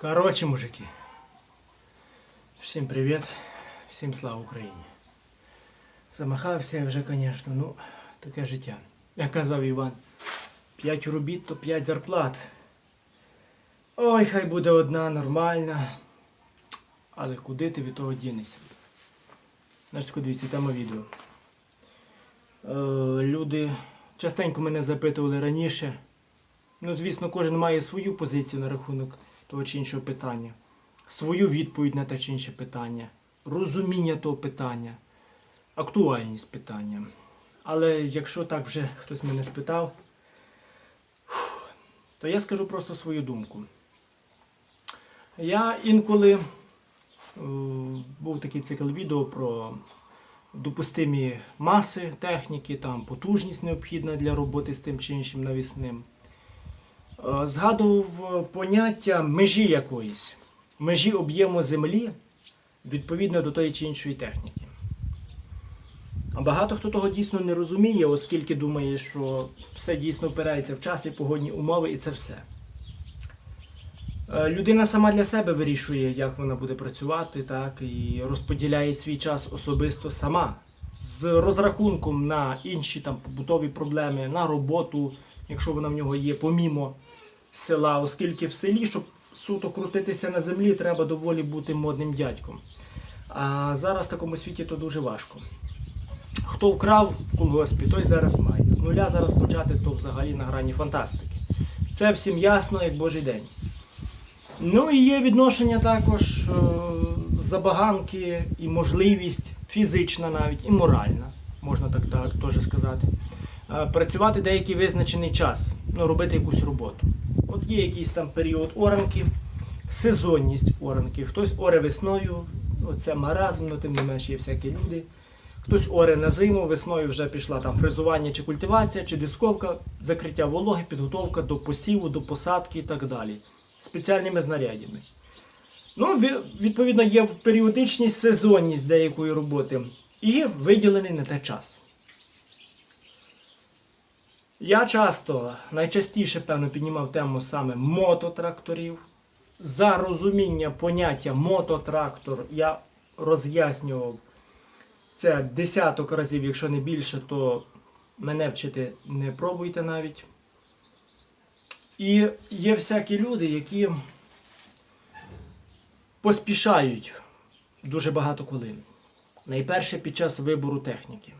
Коротше, мужики. Всім привіт, всім слава Україні. Замахався вже, звісно, ну, таке життя. Як казав Іван, 5 робіт, то 5 зарплат. Ой, хай буде одна нормальна. Але куди ти від того дінешся? Значить, дивіться, тема відео. Е, люди частенько мене запитували раніше. Ну, звісно, кожен має свою позицію на рахунок того чи іншого питання, свою відповідь на те чи інше питання, розуміння того питання, актуальність питання. Але якщо так вже хтось мене спитав, то я скажу просто свою думку. Я інколи е, був такий цикл відео про допустимі маси техніки, там потужність необхідна для роботи з тим чи іншим навісним. Е, Згадував поняття межі якоїсь, межі об'єму землі відповідно до тої чи іншої техніки. А багато хто того дійсно не розуміє, оскільки думає, що все дійсно впирається в час і погодні умови, і це все. Е, Людина сама для себе вирішує, як вона буде працювати, так, і розподіляє свій час особисто сама. З розрахунком на інші там, побутові проблеми, на роботу, якщо вона в нього є, помімо села, оскільки в селі, щоб суто крутитися на землі, треба доволі бути модним дядьком. А зараз в такому світі то дуже важко. Хто вкрав в колгоспі, той зараз має. З нуля зараз почати, то взагалі на грані фантастики. Це всім ясно, як божий день. Ну і є відношення також е, забаганки і можливість фізична навіть і моральна, можна так, так теж сказати. Е, Працювати деякий визначений час, ну, робити якусь роботу. От є якийсь там період оранки, сезонність оранки. Хтось оре весною, оце маразм, ну тим не менше є всякі люди. Хтось оре на зиму, весною вже пішла там фрезування чи культивація, чи дисковка, закриття вологи, підготовка до посіву, до посадки і так далі. Спеціальними знарядями. Ну, відповідно, є періодичність, сезонність деякої роботи і виділений на те час. Я часто, найчастіше, певно, піднімав тему саме мототракторів. За розуміння поняття мототрактор я роз'яснював це десяток разів, якщо не більше, то мене вчити не пробуйте навіть. І є всякі люди, які поспішають дуже багато коли. Найперше під час вибору техніки.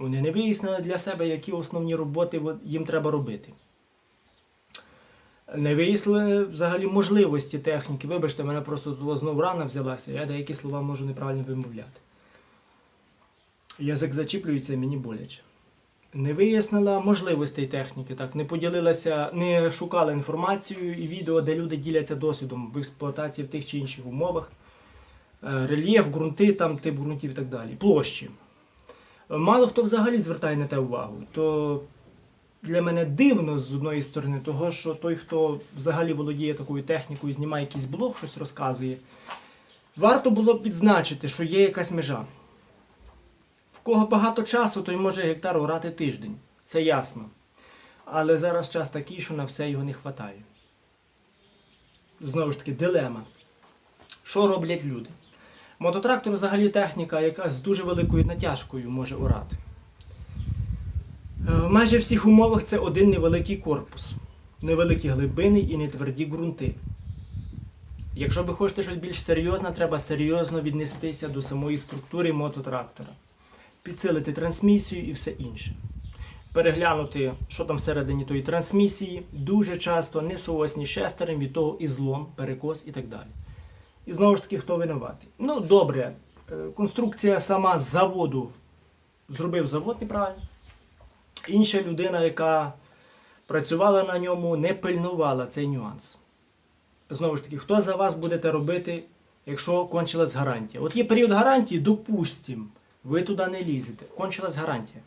Вони не вияснили для себе, які основні роботи їм треба робити. Не вияснили взагалі можливості техніки. Вибачте, мене просто тут знову рана взялася, я деякі слова можу неправильно вимовляти. Язик зачіплюється мені боляче. Не вияснила можливостей техніки, так, не поділилася, не шукала інформацію і відео, де люди діляться досвідом в експлуатації в тих чи інших умовах. Е, Рельєф, ґрунти, там, тип ґрунтів і так далі. Площі. Мало хто взагалі звертає на те увагу. То для мене дивно з одної сторони, того, що той, хто взагалі володіє такою технікою, знімає якийсь блог, щось розказує, варто було б відзначити, що є якась межа. В кого багато часу, той може гектар орати тиждень. Це ясно. Але зараз час такий, що на все його не вистачає. Знову ж таки, дилема. Що роблять люди? Мототрактор взагалі техніка, яка з дуже великою натяжкою може орати. Е, В майже всіх умовах це один невеликий корпус, невеликі глибини і нетверді ґрунти. Якщо ви хочете щось більш серйозне, треба серйозно віднестися до самої структури мототрактора, підсилити трансмісію і все інше. Переглянути, що там всередині тої трансмісії, дуже часто несоосні шестерем, від того і злом, перекос і так далі. І знову ж таки, хто винуватий? Ну, добре, е, конструкція сама з заводу зробив завод неправильно. Інша людина, яка працювала на ньому, не пильнувала цей нюанс. Знову ж таки, хто за вас будете робити, якщо кончилась гарантія? От є період гарантії, допустим, ви туди не лізете. Кончилась гарантія.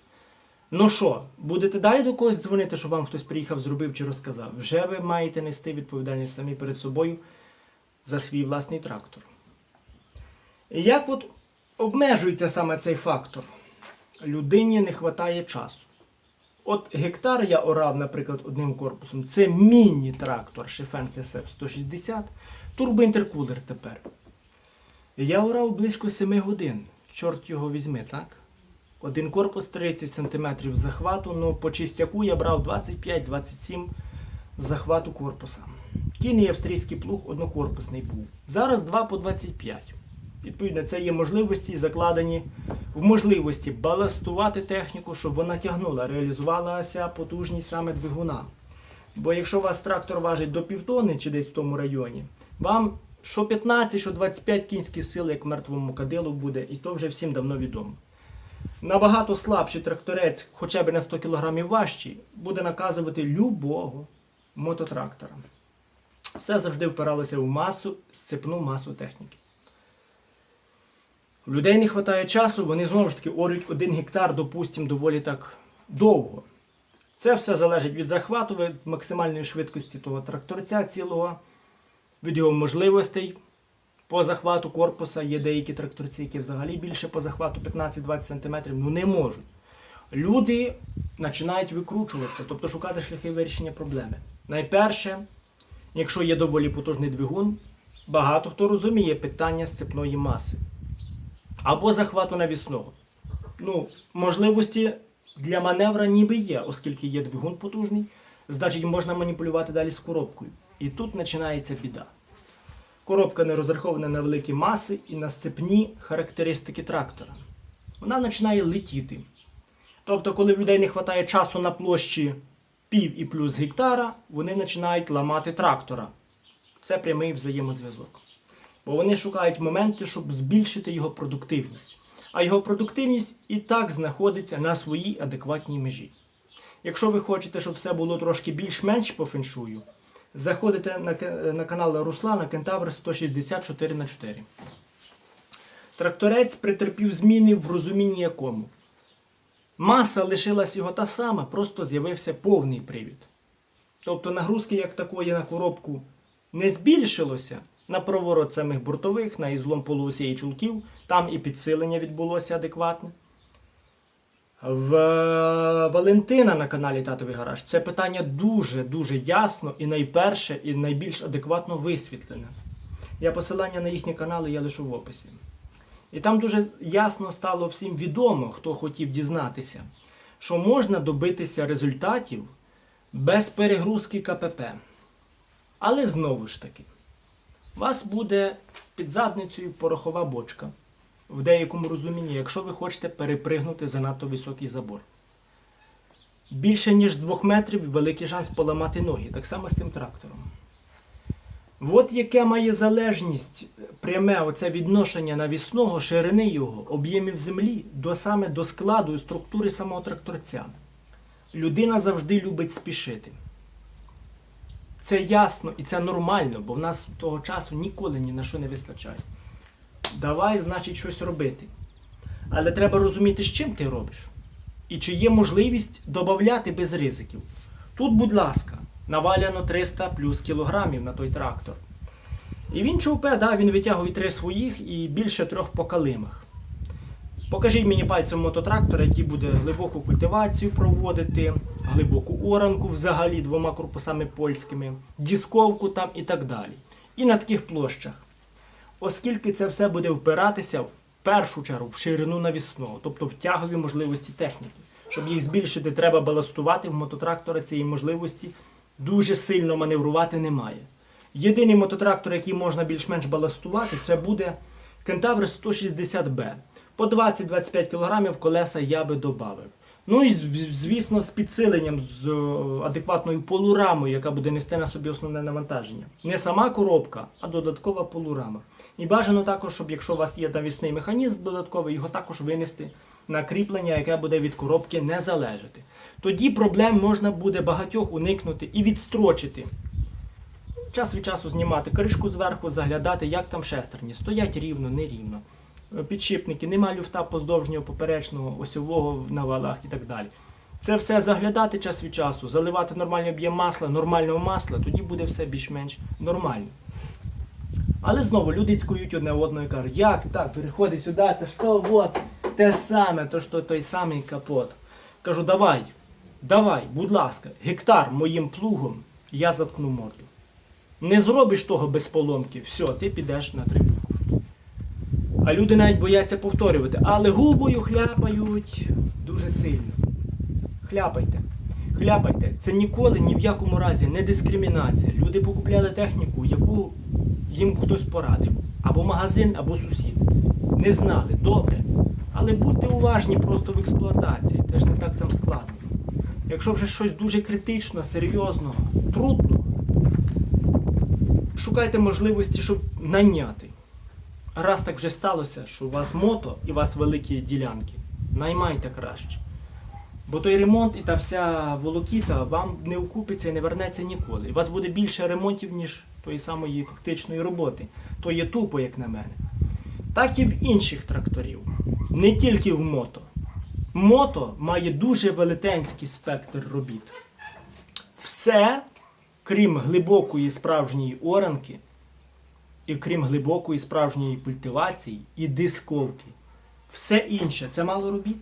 Ну що, будете далі до когось дзвонити, щоб вам хтось приїхав, зробив чи розказав? Вже ви маєте нести відповідальність самі перед собою за свій власний трактор. Як от обмежується саме цей фактор? Людині не вистачає часу. От гектар я орав, наприклад, одним корпусом. Це міні-трактор Шефен SF 160, турбоінтеркулер тепер. Я орав близько 7 годин. Чорт його візьми, так? Один корпус 30 см захвату, ну по чистяку я брав 25-27 захвату корпуса. Кінний австрійський плуг однокорпусний був. Зараз 2 по 25. Відповідно, це є можливості, закладені в можливості баластувати техніку, щоб вона тягнула, реалізувалася потужність саме двигуна. Бо якщо у вас трактор важить до півтони чи десь в тому районі, вам що 15, що 25 кінських сил, як мертвому кадилу буде, і то вже всім давно відомо. Набагато слабший тракторець, хоча б на 100 кг важчий, буде наказувати любого мототрактора. Все завжди впиралося в масу, сцепну масу техніки. У людей не вистачає часу, вони знову ж таки орють один гектар, допустимо, доволі так довго. Це все залежить від захвату, від максимальної швидкості того тракторця цілого, від його можливостей по захвату корпуса. Є деякі тракторці, які взагалі більше по захвату 15-20 см, ну не можуть. Люди починають викручуватися, тобто шукати шляхи вирішення проблеми. Найперше, якщо є доволі потужний двигун, багато хто розуміє питання сцепної маси або захвату навісного. Ну, можливості для маневра ніби є, оскільки є двигун потужний, значить можна маніпулювати далі з коробкою. І тут починається біда. Коробка не розрахована на великі маси і на сцепні характеристики трактора. Вона починає летіти. Тобто, коли в людей не вистачає часу на площі пів і плюс гектара, вони починають ламати трактора. Це прямий взаємозв'язок. Бо вони шукають моменти, щоб збільшити його продуктивність. А його продуктивність і так знаходиться на своїй адекватній межі. Якщо ви хочете, щоб все було трошки більш-менш по феншую, заходите на, на канал Руслана Кентавр 164 на 4 Тракторець претерпів зміни в розумінні якому. Маса лишилась його та сама, просто з'явився повний привід. Тобто нагрузки як такої на коробку не збільшилося на проворот самих бортових, на ізлом полуосі і чулків, там і підсилення відбулося адекватне. В Валентина на каналі Татовий Гараж це питання дуже-дуже ясно і найперше, і найбільш адекватно висвітлене. Я посилання на їхні канали я лишу в описі. І там дуже ясно стало всім відомо, хто хотів дізнатися, що можна добитися результатів без перегрузки КПП. Але знову ж таки, вас буде під задницею порохова бочка. В деякому розумінні, якщо ви хочете перепригнути занадто високий забор. Більше ніж з двох метрів великий шанс поламати ноги. Так само з тим трактором. От яке має залежність пряме оце відношення навісного, ширини його, об'ємів землі до саме до складу і структури самого тракторця. Людина завжди любить спішити. Це ясно і це нормально, бо в нас того часу ніколи ні на що не вистачає. Давай, значить, щось робити. Але треба розуміти, з чим ти робиш. І чи є можливість додати без ризиків. Тут, будь ласка, наваляно 300 плюс кілограмів на той трактор. І він чупе, да, він витягує три своїх і більше трьох по калимах. Покажіть мені пальцем мототрактора, який буде глибоку культивацію проводити, глибоку оранку взагалі двома корпусами польськими, дісковку там і так далі. І на таких площах. Оскільки це все буде впиратися в першу чергу в ширину навісного, тобто в тягові можливості техніки. Щоб їх збільшити, треба баластувати в мототрактора цієї можливості дуже сильно маневрувати немає. Єдиний мототрактор, який можна більш-менш баластувати, це буде Кентавр 160B. По 20-25 кг колеса я би додав. Ну і звісно, з підсиленням, з адекватною полурамою, яка буде нести на собі основне навантаження. Не сама коробка, а додаткова полурама. І бажано також, щоб якщо у вас є навісний механізм додатковий, його також винести на кріплення, яке буде від коробки не залежати. Тоді проблем можна буде багатьох уникнути і відстрочити. Час від часу знімати кришку зверху, заглядати, як там шестерні. Стоять рівно, нерівно. Підшипники, нема люфта поздовжнього поперечного, осьового на валах і так далі. Це все заглядати час від часу, заливати нормальний об'єм масла, нормального масла, тоді буде все більш-менш нормально. Але знову люди цькують одне одного і кажуть, як так, переходи сюди, та що от, те саме, то що той самий капот. Кажу, давай, давай, будь ласка, гектар моїм плугом, я заткну морду. Не зробиш того без поломки, все, ти підеш на три букви. А люди навіть бояться повторювати, але губою хляпають дуже сильно. Хляпайте. Хляпайте. Це ніколи ні в якому разі не дискримінація. Люди покупляли техніку, яку їм хтось порадив. Або магазин, або сусід. Не знали, добре. Але будьте уважні просто в експлуатації, теж не так там складно. Якщо вже щось дуже критично, серйозно, трудно, шукайте можливості, щоб найняти. Раз так вже сталося, що у вас мото і у вас великі ділянки, наймайте краще. Бо той ремонт і та вся волокіта вам не окупиться і не вернеться ніколи. І у вас буде більше ремонтів, ніж тої самої фактичної роботи. То є тупо, як на мене. Так і в інших тракторів. Не тільки в мото. Мото має дуже велетенський спектр робіт. Все, крім глибокої справжньої оранки, і крім глибокої справжньої культивації і дисковки. Все інше це мало робіт,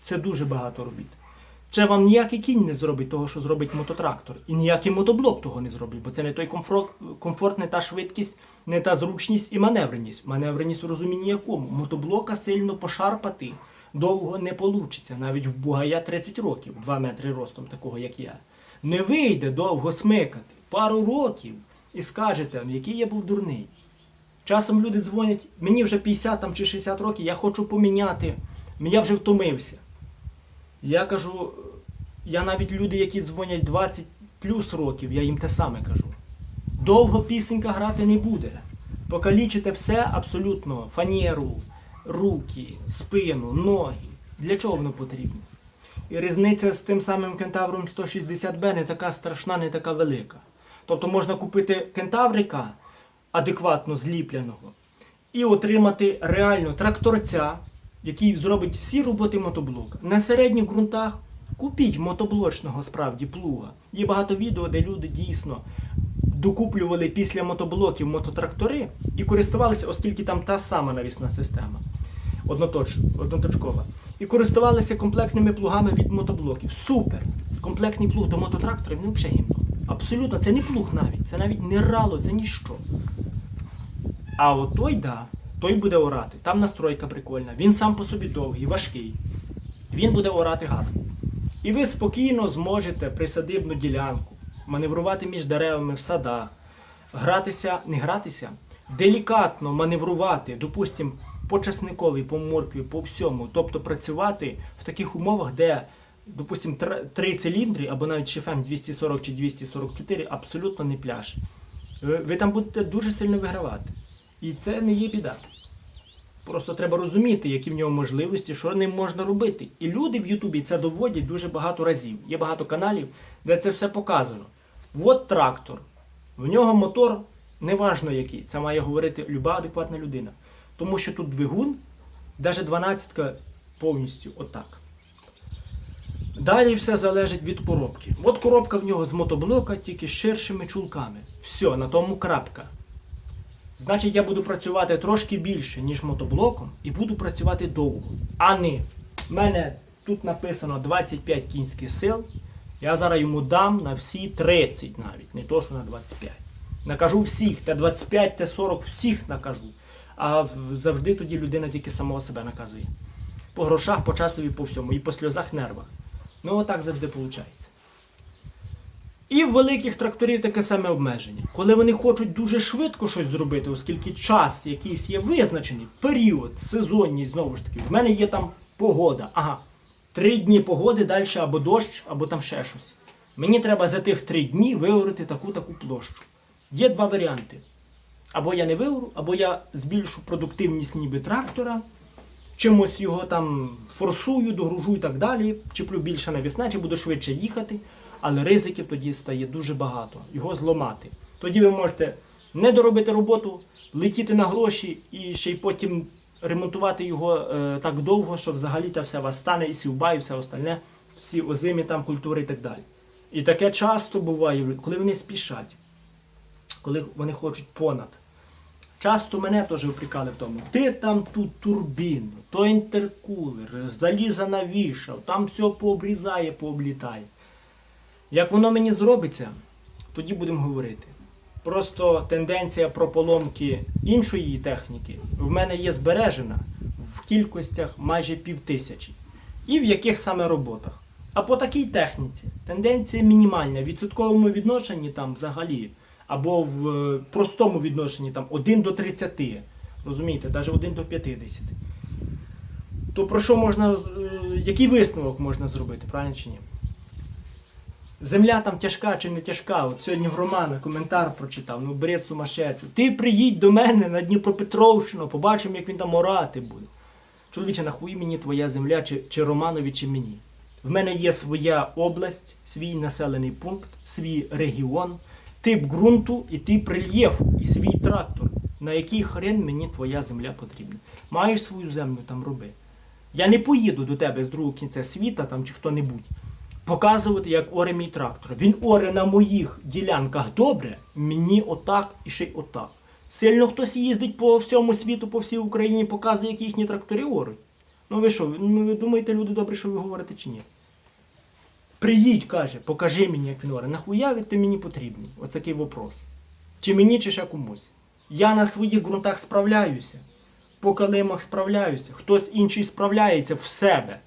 це дуже багато робіт. Це вам ніякий кінь не зробить того, що зробить мототрактор. І ніякий мотоблок того не зробить, бо це не той комфорт, комфорт, не та швидкість, не та зручність і маневреність. Маневреність у розумінні якому. Мотоблока сильно пошарпати довго не получиться, навіть в бугая 30 років, 2 метри ростом, такого як я. Не вийде довго смикати. Пару років і скажете, який я був дурний. Часом люди дзвонять, мені вже 50 там, чи 60 років, я хочу поміняти, я вже втомився. Я кажу, я навіть люди, які дзвонять 20 плюс років, я їм те саме кажу. Довго пісенька грати не буде. Покалічите все абсолютно, фанеру, руки, спину, ноги. Для чого воно потрібно? І різниця з тим самим кентавром 160Б не така страшна, не така велика. Тобто можна купити кентаврика адекватно зліпленого і отримати реально тракторця, який зробить всі роботи мотоблока. На середніх ґрунтах купіть мотоблочного справді плуга. Є багато відео, де люди дійсно докуплювали після мотоблоків мототрактори і користувалися, оскільки там та сама навісна система. Одноточ, одноточкова. І користувалися комплектними плугами від мотоблоків. Супер! Комплектний плуг до мототрактора він взагалі гімно. Абсолютно, це не плуг навіть, це навіть не рало, це ніщо. А от той, да, той буде орати. Там настройка прикольна. Він сам по собі довгий, важкий. Він буде орати гадко. І ви спокійно зможете присадибну ділянку, маневрувати між деревами в садах, гратися, не гратися, делікатно маневрувати, допустимо, по часниковій, по моркві, по всьому. Тобто працювати в таких умовах, де, допустимо, три циліндри або навіть шифем 240 чи 244 абсолютно не пляж. Ви ви там будете дуже сильно вигравати. І це не є біда. Просто треба розуміти, які в нього можливості, що ним можна робити. І люди в Ютубі це доводять дуже багато разів. Є багато каналів, де це все показано. От трактор. В нього мотор неважно який. Це має говорити люба адекватна людина. Тому що тут двигун, навіть 12 повністю отак. Далі все залежить від коробки. От коробка в нього з мотоблока, тільки з ширшими чулками. Все, на тому крапка. Значить, я буду працювати трошки більше, ніж мотоблоком, і буду працювати довго. А не в мене тут написано 25 кінських сил. Я зараз йому дам на всі 30 навіть, не то, що на 25. Накажу всіх, те 25, те 40, всіх накажу. А завжди тоді людина тільки самого себе наказує. По грошах, по часові, по всьому, і по сльозах, нервах. Ну, отак завжди виходить. І в великих тракторів таке саме обмеження. Коли вони хочуть дуже швидко щось зробити, оскільки час якийсь є визначений, період, сезонність, знову ж таки, в мене є там погода. Ага, три дні погоди, далі або дощ, або там ще щось. Мені треба за тих три дні виорити таку-таку площу. Є два варіанти. Або я не виору, або я збільшу продуктивність ніби трактора, чимось його там форсую, догружу і так далі, чіплю більше навісне, чи буду швидше їхати, але ризиків тоді стає дуже багато, його зламати. Тоді ви можете не доробити роботу, летіти на гроші і ще й потім ремонтувати його е, так довго, що взагалі та все вас стане, і сівба, і все остальне, всі озимі там культури і так далі. І таке часто буває, коли вони спішать, коли вони хочуть понад. Часто мене теж упрекали в тому. Ти там ту турбіну, то інтеркулер, заліза навішав, там все пообрізає, пооблітає. Як воно мені зробиться, тоді будемо говорити. Просто тенденція про поломки іншої техніки в мене є збережена в кількостях майже пів тисячі. І в яких саме роботах. А по такій техніці тенденція мінімальна. В відсотковому відношенні там взагалі, або в е, простому відношенні там 1 до 30. Розумієте, навіть 1 до 50. То про що можна, е, який висновок можна зробити, правильно чи ні? Земля там тяжка чи не тяжка. От сьогодні в Романа коментар прочитав, ну бред сумасшедший. Ти приїдь до мене на Дніпропетровщину, побачимо, як він там орати буде. Чоловіче, нахуй мені твоя земля, чи, чи Романові, чи мені. В мене є своя область, свій населений пункт, свій регіон, тип ґрунту і тип рельєфу, і свій трактор. На який хрен мені твоя земля потрібна. Маєш свою землю там роби. Я не поїду до тебе з другого кінця світа там чи хто-небудь показувати, як оре мій трактор. Він оре на моїх ділянках добре, мені отак і ще й отак. Сильно хтось їздить по всьому світу, по всій Україні, показує, як їхні трактори оруть. Ну ви що, ну ви думаєте, люди добре, що ви говорите чи ні? Приїдь, каже, покажи мені, як він оре. Нахуя ти мені потрібний? Оце такий вопрос. Чи мені, чи ще комусь. Я на своїх ґрунтах справляюся. По калимах справляюся. Хтось інший справляється в себе.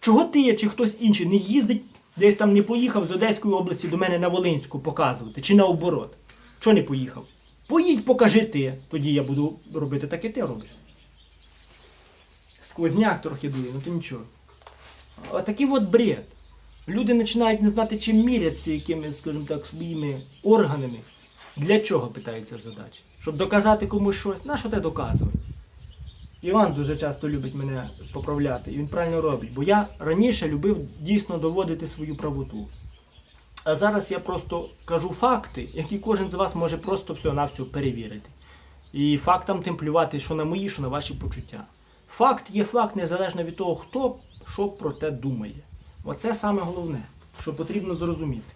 Чого ти чи хтось інший не їздить, десь там не поїхав з Одеської області до мене на Волинську показувати, чи наоборот? Чого не поїхав? Поїдь, покажи ти. Тоді я буду робити так, і ти робиш. Сквозняк трохи дує, ну то нічого. Отакий от бред. Люди починають не знати, чим міряться якимись, скажімо так, своїми органами. Для чого питається задача? Щоб доказати комусь щось. На що те доказувати? Іван дуже часто любить мене поправляти, і він правильно робить. Бо я раніше любив дійсно доводити свою правоту. А зараз я просто кажу факти, які кожен з вас може просто все на все перевірити. І фактам тим плювати, що на мої, що на ваші почуття. Факт є факт незалежно від того, хто що про те думає. Оце саме головне, що потрібно зрозуміти.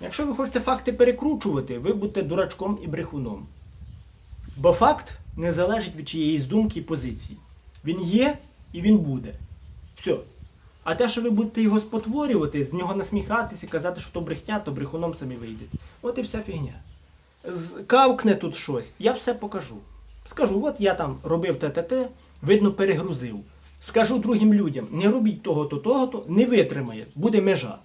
Якщо ви хочете факти перекручувати, ви будете дурачком і брехуном. Бо факт не залежить від чиєїсь думки і позиції. Він є і він буде. Все. А те, що ви будете його спотворювати, з нього насміхатися, казати, що то брехня, то брехуном самі вийдете. От і вся фігня. Кавкне тут щось, я все покажу. Скажу, от я там робив те-те-те, видно, перегрузив. Скажу другим людям, не робіть того-то, того-то, не витримає, буде межа.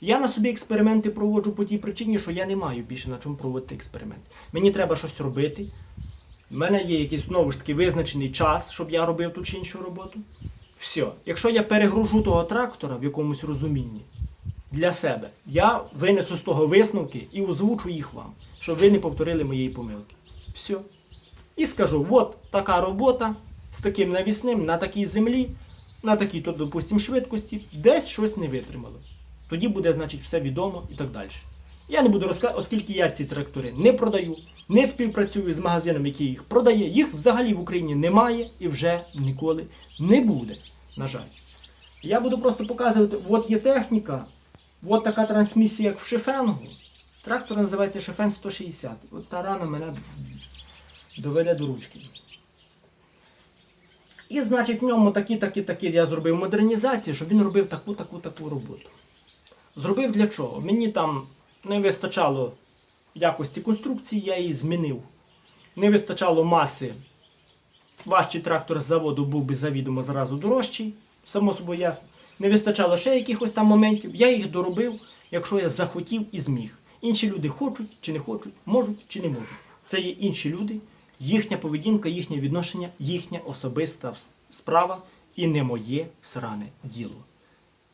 Я на собі експерименти проводжу по тій причині, що я не маю більше на чому проводити експеримент. Мені треба щось робити. У мене є якийсь знову ж таки визначений час, щоб я робив ту чи іншу роботу. Все. Якщо я перегружу того трактора в якомусь розумінні для себе, я винесу з того висновки і озвучу їх вам, щоб ви не повторили моєї помилки. Все. І скажу: от така робота з таким навісним на такій землі, на такій, то, допустимо, швидкості, десь щось не витримало. Тоді буде, значить, все відомо і так далі. Я не буду розказувати, оскільки я ці трактори не продаю, не співпрацюю з магазином, який їх продає. Їх взагалі в Україні немає і вже ніколи не буде. На жаль. Я буду просто показувати, от є техніка, от така трансмісія, як в Шефенгу. Трактор називається Шефен 160. От та рана мене доведе до ручки. І, значить, в ньому такі, такі, такі я зробив модернізації, щоб він робив таку, таку, таку роботу. Зробив для чого? Мені там не вистачало якості конструкції, я її змінив. Не вистачало маси. Важчий трактор з заводу був би завідомо зразу дорожчий, само собою ясно. Не вистачало ще якихось там моментів. Я їх доробив, якщо я захотів і зміг. Інші люди хочуть чи не хочуть, можуть чи не можуть. Це є інші люди, їхня поведінка, їхнє відношення, їхня особиста справа і не моє сране діло.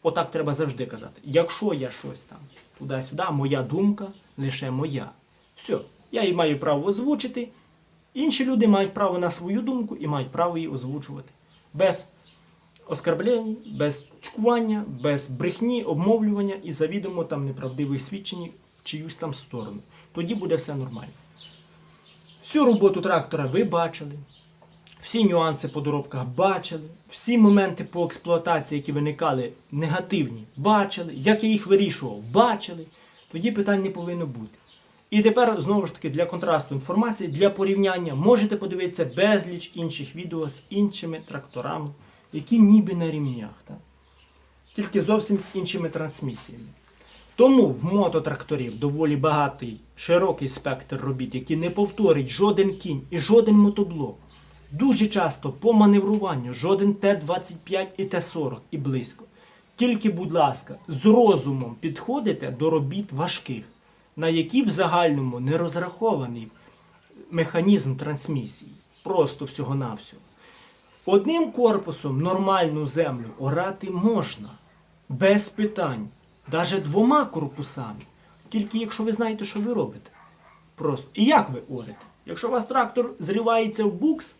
Отак треба завжди казати. Якщо я щось там туди-сюди, моя думка лише моя. Все, я її маю право озвучити. Інші люди мають право на свою думку і мають право її озвучувати. Без оскарблень, без цькування, без брехні, обмовлювання і завідомо там неправдивих свідчень в чиюсь там сторону. Тоді буде все нормально. Всю роботу трактора ви бачили, всі нюанси по доробках бачили, всі моменти по експлуатації, які виникали негативні, бачили, як я їх вирішував, бачили. Тоді питань не повинно бути. І тепер, знову ж таки, для контрасту інформації, для порівняння можете подивитися безліч інших відео з іншими тракторами, які ніби на рівнях. Так? Тільки зовсім з іншими трансмісіями. Тому в мототракторів доволі багатий широкий спектр робіт, які не повторить жоден кінь і жоден мотоблок. Дуже часто по маневруванню жоден Т-25 і Т-40 і близько. Тільки, будь ласка, з розумом підходите до робіт важких, на які в загальному не розрахований механізм трансмісії. Просто всього-навсього. Одним корпусом нормальну землю орати можна, без питань, навіть двома корпусами. Тільки якщо ви знаєте, що ви робите. Просто. І як ви орете? Якщо у вас трактор зривається в букс,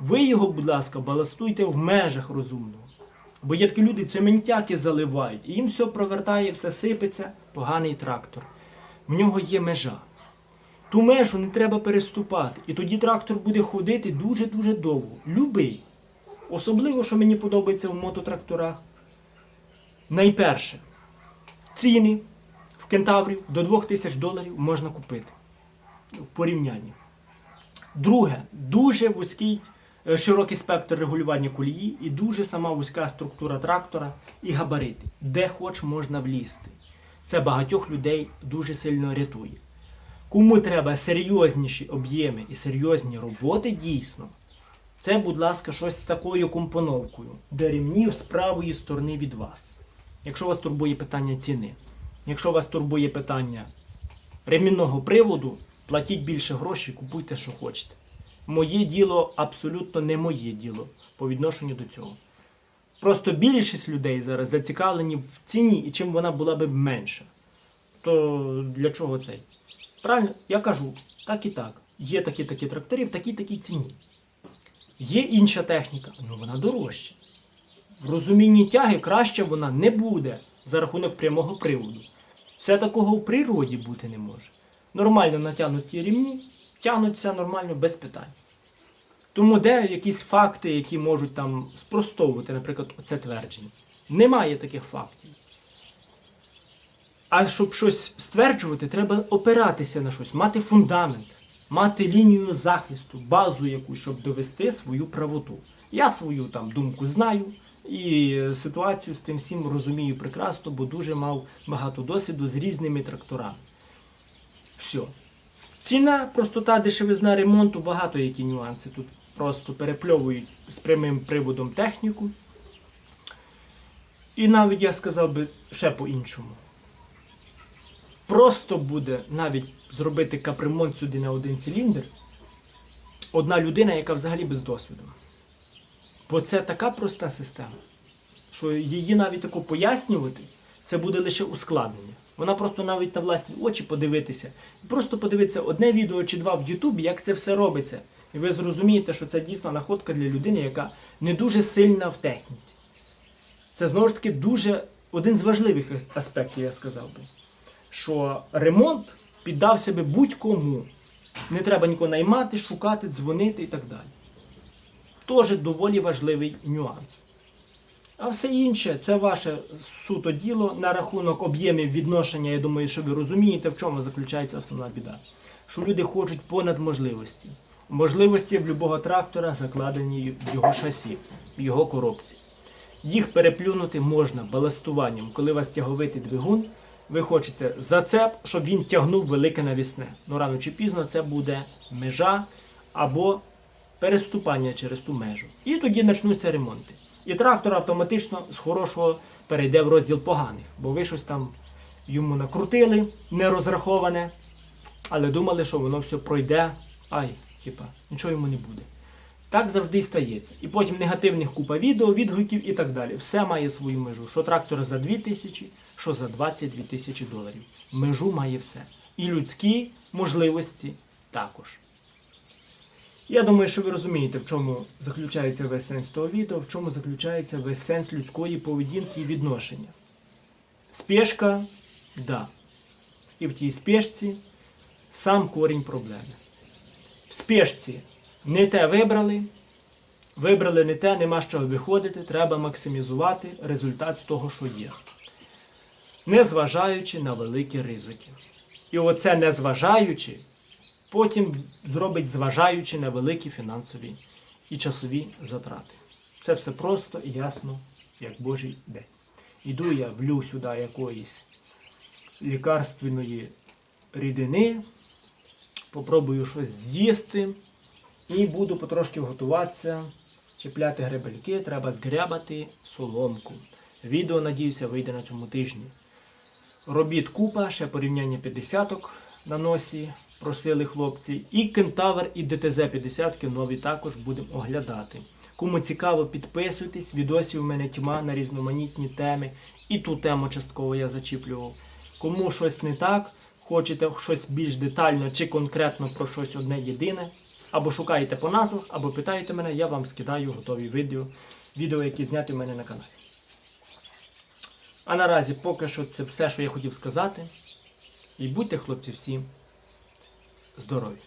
ви його, будь ласка, баластуйте в межах розумного. Бо є такі люди, цементяки заливають, і їм все провертає, все сипеться, поганий трактор. В нього є межа. Ту межу не треба переступати. І тоді трактор буде ходити дуже-дуже довго. Любий. Особливо, що мені подобається в мототракторах. Найперше, ціни в кентаврів до 2000 доларів можна купити в порівнянні. Друге, дуже вузький, широкий спектр регулювання колії і дуже сама вузька структура трактора і габарити. Де хоч можна влізти. Це багатьох людей дуже сильно рятує. Кому треба серйозніші об'єми і серйозні роботи дійсно, це, будь ласка, щось з такою компоновкою, де ремнів з правої сторони від вас. Якщо вас турбує питання ціни, якщо вас турбує питання ремінного приводу, платіть більше грошей, купуйте, що хочете. Моє діло абсолютно не моє діло по відношенню до цього. Просто більшість людей зараз зацікавлені в ціні, і чим вона була б менша. То для чого цей? Правильно, я кажу, так і так. Є такі такі трактори в такій такій ціні. Є інша техніка, але вона дорожча. В розумінні тяги краще вона не буде за рахунок прямого приводу. Це такого в природі бути не може. Нормально натягнуті рівні, тягнуться нормально без питань. Тому де якісь факти, які можуть там спростовувати, наприклад, оце твердження. Немає таких фактів. А щоб щось стверджувати, треба опиратися на щось, мати фундамент, мати лінію захисту, базу якусь, щоб довести свою правоту. Я свою там думку знаю і ситуацію з тим всім розумію прекрасно, бо дуже мав багато досвіду з різними тракторами. Все. Ціна, простота, дешевизна ремонту, багато які нюанси. Тут просто перепльовують з прямим приводом техніку. І навіть я сказав би ще по-іншому. Просто буде навіть зробити капремонт сюди на один циліндр одна людина, яка взагалі без досвіду. Бо це така проста система, що її навіть тако пояснювати, це буде лише ускладнення. Вона просто навіть на власні очі подивитися, просто подивитися одне відео чи два в Ютубі, як це все робиться. І ви зрозумієте, що це дійсно находка для людини, яка не дуже сильна в техніці. Це знову ж таки дуже один з важливих аспектів, я сказав би. Що ремонт піддався би будь-кому. Не треба нікого наймати, шукати, дзвонити і так далі. Теж доволі важливий нюанс. А все інше це ваше суто діло на рахунок об'ємів відношення. Я думаю, що ви розумієте, в чому заключається основна біда. Що люди хочуть понад можливості. Можливості в будь-якого трактора закладені в його шасі, в його коробці. Їх переплюнути можна баластуванням, коли у вас тяговитий двигун. Ви хочете зацеп, щоб він тягнув велике навісне. Ну рано чи пізно це буде межа або переступання через ту межу. І тоді почнуться ремонти. І трактор автоматично з хорошого перейде в розділ поганих, бо ви щось там йому накрутили, не розраховане, але думали, що воно все пройде. Ай, типа, нічого йому не буде. Так завжди і стається. І потім негативних купа відео, відгуків і так далі. Все має свою межу. Що трактор за 2 тисячі, що за 22 тисячі доларів. Межу має все. І людські можливості також. Я думаю, що ви розумієте, в чому заключається весь сенс того відео, в чому заключається весь сенс людської поведінки і відношення. Спешка, да. І в тій спешці сам корінь проблеми. В спешці не те вибрали, вибрали не те, нема з чого виходити, треба максимізувати результат з того, що є. Незважаючи на великі ризики. І оце незважаючи, потім зробить зважаючи на великі фінансові і часові затрати. Це все просто і ясно, як Божий день. Іду я влю сюди якоїсь лікарственної рідини, попробую щось з'їсти і буду потрошки готуватися, чіпляти гребельки, треба згрябати соломку. Відео, надіюся, вийде на цьому тижні. Робіт купа, ще порівняння 50 на носі просили хлопці. І Кентавр, і ДТЗ 50 нові також будемо оглядати. Кому цікаво, підписуйтесь. Відосів у мене тьма на різноманітні теми. І ту тему частково я зачіплював. Кому щось не так, хочете щось більш детально чи конкретно про щось одне єдине, або шукаєте по назвах, або питаєте мене, я вам скидаю готові відео, відео, які зняті у мене на каналі. А наразі поки що це все, що я хотів сказати. І будьте, хлопці, всі здорові!